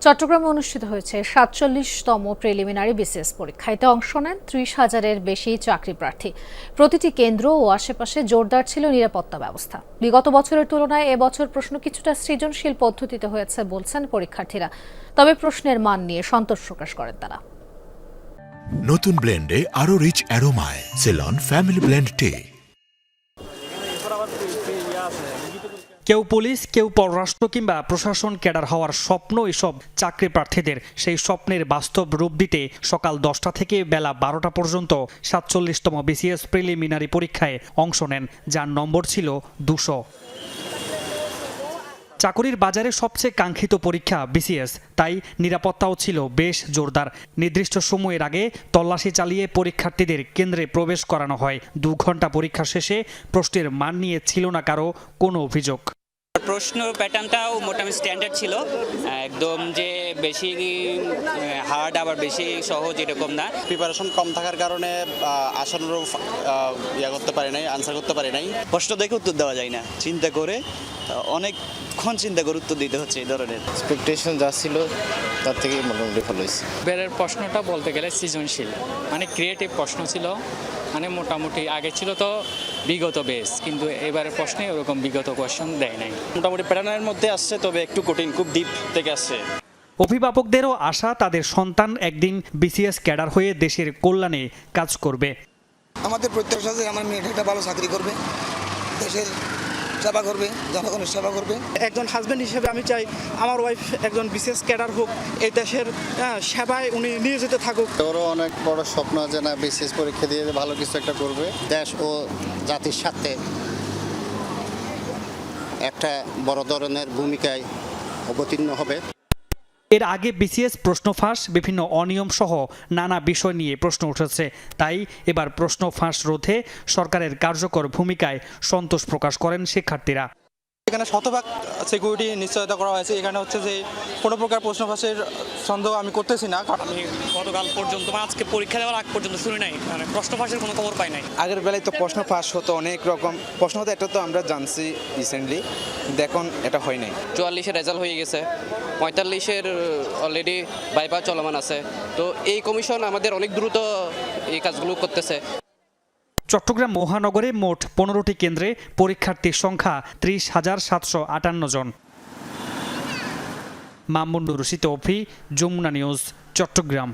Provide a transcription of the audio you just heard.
চট্টগ্রামে অনুষ্ঠিত হয়েছে সাতচল্লিশতম প্রিলিমিনারি বিসিএস পরীক্ষা এতে অংশ নেন ত্রিশ হাজারের বেশি চাকরি প্রার্থী। প্রতিটি কেন্দ্র ও আশেপাশে জোরদার ছিল নিরাপত্তা ব্যবস্থা। বিগত বছরের তুলনায় এবছর প্রশ্ন কিছুটা সৃজনশীল পদ্ধতিতে হয়েছে বলছেন পরীক্ষার্থীরা। তবে প্রশ্নের মান নিয়ে সন্তোষ প্রকাশ করেন তারা। নতুন ব্লেন্ডে আরও rich অ্যারোমায়। Ceylon, family blend tea. কেউ পুলিশ, কেউ পররাষ্ট্র কিংবা প্রশাসন ক্যাডার হওয়ার স্বপ্ন এসব চাকরি প্রার্থীদের। সেই স্বপ্নের বাস্তব রূপ দিতে সকাল দশটা থেকে বেলা বারোটা পর্যন্ত সাতচল্লিশতম বিসিএস প্রিলিমিনারি পরীক্ষায় অংশ নেন, যার নম্বর ছিল দুশো। চাকরির বাজারে সবচেয়ে কাঙ্ক্ষিত পরীক্ষা বিসিএস, তাই নিরাপত্তাও ছিল বেশ জোরদার। নির্দিষ্ট সময়ের আগে তল্লাশি চালিয়ে পরীক্ষার্থীদের কেন্দ্রে প্রবেশ করানো হয়। দু ঘণ্টা পরীক্ষা শেষে প্রশ্নের মান নিয়ে ছিল না কারও কোনো অভিযোগ। প্রশ্ন প্যাটার্নটাও মোটামুটি স্ট্যান্ডার্ড ছিল। একদম যে বেশি হার্ড আবার বেশি সহজ এরকম না। প্রিপারেশন কম থাকার কারণে আশানুরূপ ইয়া করতে পারি নাই আনসার করতে পারি নাই। প্রশ্ন দেখে উত্তর দেওয়া যায় না। চিন্তা করে অনেকক্ষণ চিন্তা করে উত্তর দিতে হচ্ছে এই ধরনের। এক্সপেকটেশন যা ছিল তার থেকে মোটামুটি ভালো হয়েছে। এবারের প্রশ্নটা বলতে গেলে সৃজনশীল। মানে ক্রিয়েটিভ প্রশ্ন ছিল। মানে মোটামুটি আগে ছিল তো বিগত বেস কিন্তু এবারের প্রশ্নে ওরকম বিগত কোয়েশ্চন দেয় নাই। মোটামুটি প্যাটার্নের মধ্যে আসছে তবে একটু কঠিন খুব ডিপ থেকে আসছে। অভিভাবকদেরও আশা তাদের সন্তান একদিন বিসিএস ক্যাডার হয়ে দেশের কল্যাণে কাজ করবে। আমাদের প্রত্যাশা যে আমার মেয়েটা একটা ভালো চাকরি করবে। দেশের সেবা করবে জনগণের সেবা করবে। একজন হাজব্যান্ড হিসেবে আমি চাই আমার ওয়াইফ একজন বিশেষ ক্যাডার হোক এই দেশের হ্যাঁ, সেবায় উনি নিয়োজিত থাকুক। ওরও অনেক বড় স্বপ্ন যে না বিসিএস পরীক্ষা দিয়ে ভালো কিছু একটা করবে দেশ ও জাতির সাথে। একটা বড় ধরনের ভূমিকায় অবতীর্ণ হবে। এর আগে বিসিএস প্রশ্ন ফাঁস, বিভিন্ন অনিয়ম সহ নানা বিষয় নিয়ে প্রশ্ন উঠেছে। তাই এবার প্রশ্ন ফাঁস রোধে সরকারের কার্যকর ভূমিকায় সন্তোষ প্রকাশ করেন শিক্ষার্থীরা। এখানে শতভাগ সিকিউরিটি নিশ্চয়তা করা হয়েছে। এখানে হচ্ছে যে কোনো প্রকার প্রশ্ন ফাঁসের সন্দেহ আমি করতেছি না আমি গতকাল পর্যন্ত মানে আজকে পরীক্ষা দেওয়ার আগ পর্যন্ত শুনি নাই। মানে প্রশ্ন ফাঁসের কোনো খবর পাই নাই। আগের বেলায় তো প্রশ্ন ফাঁস হতো অনেক রকম। প্রশ্ন হতো এটা তো আমরা জানছি রিসেন্টলি কিন্তু এখন এটা হয় নাই। চুয়াল্লিশের রেজাল্ট হয়ে গেছে। পঁয়তাল্লিশের অলরেডি বাইপা চলমান আছে। তো এই কমিশন আমাদের অনেক দ্রুত এই কাজগুলো করতেছে। চট্টগ্রাম মহানগরে মোট পনেরোটি কেন্দ্রে পরীক্ষার্থীর সংখ্যা ত্রিশ হাজার সাতশো আটান্ন জন। মামুন রশিদ অফি, যমুনা নিউজ, চট্টগ্রাম।